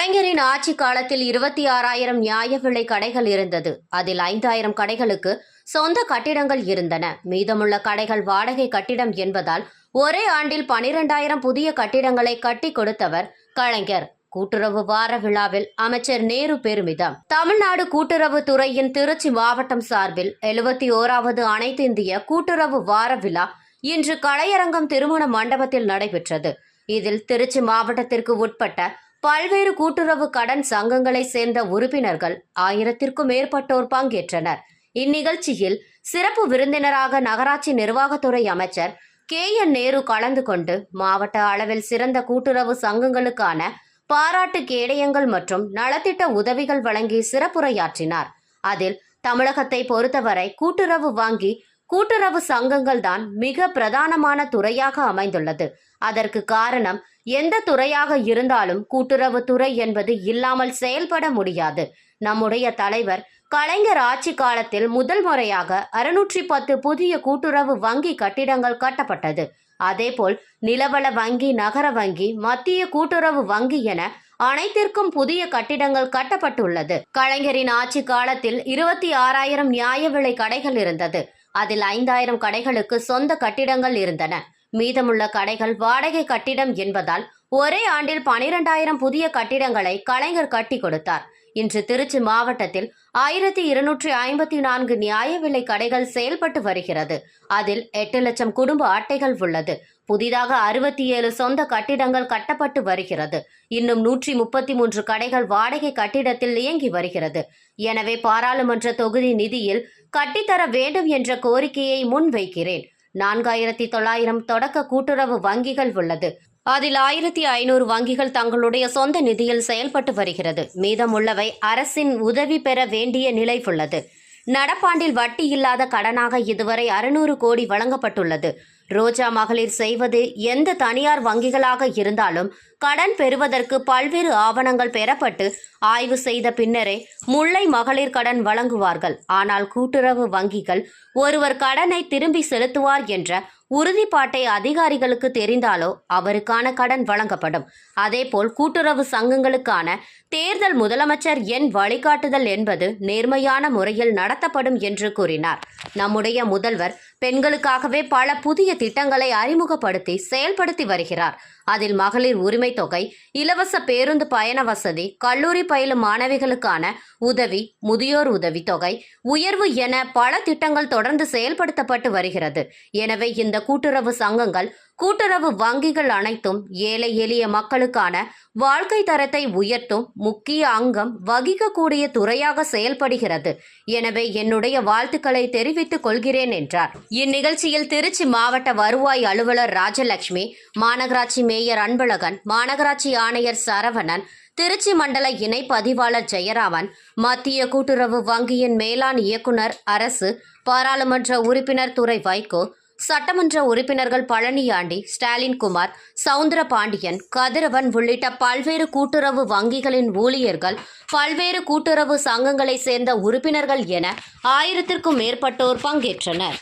கலைஞரின் ஆட்சி காலத்தில் இருபத்தி ஆறாயிரம் நியாய விலை கடைகள் இருந்தது. அதில் ஐந்தாயிரம் கடைகளுக்கு சொந்த கட்டிடங்கள் இருந்தன. மீதமுள்ள கடைகள் வாடகை கட்டிடம் என்பதால் ஒரே ஆண்டில் பனிரெண்டாயிரம் புதிய கட்டிடங்களை கட்டி கொடுத்தவர் கலைஞர். கூட்டுறவு வார விழாவில் அமைச்சர் நேரு பெருமிதம். தமிழ்நாடு கூட்டுறவு துறையின் திருச்சி மாவட்டம் சார்பில் எழுபத்தி ஓராவது அனைத்து இந்திய கூட்டுறவு வார விழா இன்று கலையரங்கம் திருமண மண்டபத்தில் நடைபெற்றது. இதில் திருச்சி மாவட்டத்திற்கு உட்பட்ட பல்வேறு கூட்டுறவு கடன் சங்கங்களை சேர்ந்த உறுப்பினர்கள் ஆயிரத்திற்கும் மேற்பட்டோர் பங்கேற்றனர். இந்நிகழ்ச்சியில் சிறப்பு விருந்தினராக நகராட்சி நிர்வாகத்துறை அமைச்சர் கே என் நேரு கலந்து கொண்டு மாவட்ட அளவில் சிறந்த கூட்டுறவு சங்கங்களுக்கான பாராட்டு கேடயங்கள் மற்றும் நலத்திட்ட உதவிகள் வழங்கி சிறப்புரையாற்றினார். அதில் தமிழகத்தை பொறுத்தவரை கூட்டுறவு வாங்கி கூட்டுறவு சங்கங்கள் தான் மிக பிரதானமான துறையாக அமைந்துள்ளது. அதற்கு காரணம் எந்த துறையாக இருந்தாலும் கூட்டுறவு துறை என்பது இல்லாமல் செயல்பட முடியாது. நம்முடைய தலைவர் கலைஞர் ஆட்சி காலத்தில் முதல் முறையாக அறுநூற்றி பத்து புதிய கூட்டுறவு வங்கி கட்டிடங்கள் கட்டப்பட்டது. அதேபோல் நிலவள வங்கி நகர வங்கி மத்திய கூட்டுறவு வங்கி என அனைத்திற்கும் புதிய கட்டிடங்கள் கட்டப்பட்டுள்ளது. கலைஞரின் ஆட்சி காலத்தில் இருபத்தி ஆறாயிரம் நியாய விலை கடைகள் இருந்தது. அதில் ஐந்தாயிரம் கடைகளுக்கு சொந்த கட்டிடங்கள் இருந்தன. மீதமுள்ள கடைகள் வாடகை கட்டிடம் என்பதால் ஒரே ஆண்டில் பனிரெண்டாயிரம் புதிய கட்டிடங்களை கலைஞர் கட்டி கொடுத்தார். இன்று திருச்சி மாவட்டத்தில் ஆயிரத்தி இருநூற்றி ஐம்பத்தி நான்கு நியாய விலை கடைகள் செயல்பட்டு வருகிறது. அதில் எட்டு லட்சம் குடும்ப அட்டைகள் உள்ளது. புதிதாக அறுபத்தி ஏழு சொந்த கட்டிடங்கள் கட்டப்பட்டு வருகிறது. இன்னும் நூற்றி முப்பத்தி மூன்று கடைகள் வாடகை கட்டிடத்தில் இயங்கி வருகிறது. எனவே பாராளுமன்ற தொகுதி நிதியில் கட்டித்தர வேண்டும் என்ற கோரிக்கையை முன்வைக்கிறேன். நான்காயிரத்தி தொள்ளாயிரம் தொடக்க கூட்டுறவு வங்கிகள் உள்ளது. அதில் ஆயிரத்தி ஐநூறு வங்கிகள் தங்களுடைய சொந்த நிதியில் செயல்பட்டு வருகிறது. மீதமுள்ளவை அரசின் உதவி பெற வேண்டிய நிலை உள்ளது. நடப்பாண்டில் வட்டி இல்லாத கடனாக இதுவரை அறுநூறு கோடி வழங்கப்பட்டுள்ளது. ரோஜா மகளிர் செய்வது எந்த தனியார் வங்கிகளாக இருந்தாலும் கடன் பெறுவதற்கு பல்வேறு ஆவணங்கள் பெறப்பட்டு ஆய்வு செய்த பின்னரே முல்லை மகளிர் கடன் வழங்குவார்கள். ஆனால் கூட்டுறவு வங்கிகள் ஒருவர் கடனை திரும்பி செலுத்துவார் என்ற உறுதிப்பாட்டை அதிகாரிகளுக்கு தெரிந்தாலோ அவருக்கான கடன் வழங்கப்படும். அதேபோல் கூட்டுறவு சங்கங்களுக்கான தேர்தல் முதலமைச்சர் என் வழிகாட்டுதல் என்பது நேர்மையான முறையில் நடத்தப்படும் என்று கூறினார். நம்முடைய முதல்வர் பெண்களுக்காகவே பல புதிய திட்டங்களை அறிமுகப்படுத்தி செயல்படுத்தி வருகிறார். அதில் மகளிர் உரிமை தொகை இலவச பேருந்து பயண வசதி கல்லூரி பயிலும் மாணவிகளுக்கான உதவி முதியோர் உதவி தொகை உயர்வு என பல திட்டங்கள் தொடர்ந்து செயல்படுத்தப்பட்டு வருகிறது. எனவே இந்த கூட்டுறவு சங்கங்கள் கூட்டுறவு வங்கிகள் அனைத்தும் ஏழை எளிய மக்களுக்கான வாழ்க்கை தரத்தை உயர்த்தும் முக்கிய அங்கம் வகிக்கக்கூடிய துறையாக செயல்படுகிறது. எனவே என்னுடைய வாழ்த்துக்களை தெரிவித்துக் கொள்கிறேன் என்றார். இந்நிகழ்ச்சியில் திருச்சி மாவட்ட வருவாய் அலுவலர் ராஜலட்சுமி மாநகராட்சி மேயர் அன்பழகன் மாநகராட்சி ஆணையர் சரவணன் திருச்சி மண்டல இணை பதிவாளர் ஜெயராமன் மத்திய கூட்டுறவு வங்கியின் மேலாண் இயக்குனர் அரசு பாராளுமன்ற உறுப்பினர் துறை வைகோ சட்டமன்ற உறுப்பினர்கள் பழனியாண்டி ஸ்டாலின் குமார் சவுந்தர பாண்டியன் கதிரவன் உள்ளிட்ட பல்வேறு கூட்டுறவு வங்கிகளின் ஊழியர்கள் பல்வேறு கூட்டுறவு சங்கங்களை சேர்ந்த உறுப்பினர்கள் என ஆயிரத்திற்கும் மேற்பட்டோர் பங்கேற்றனர்.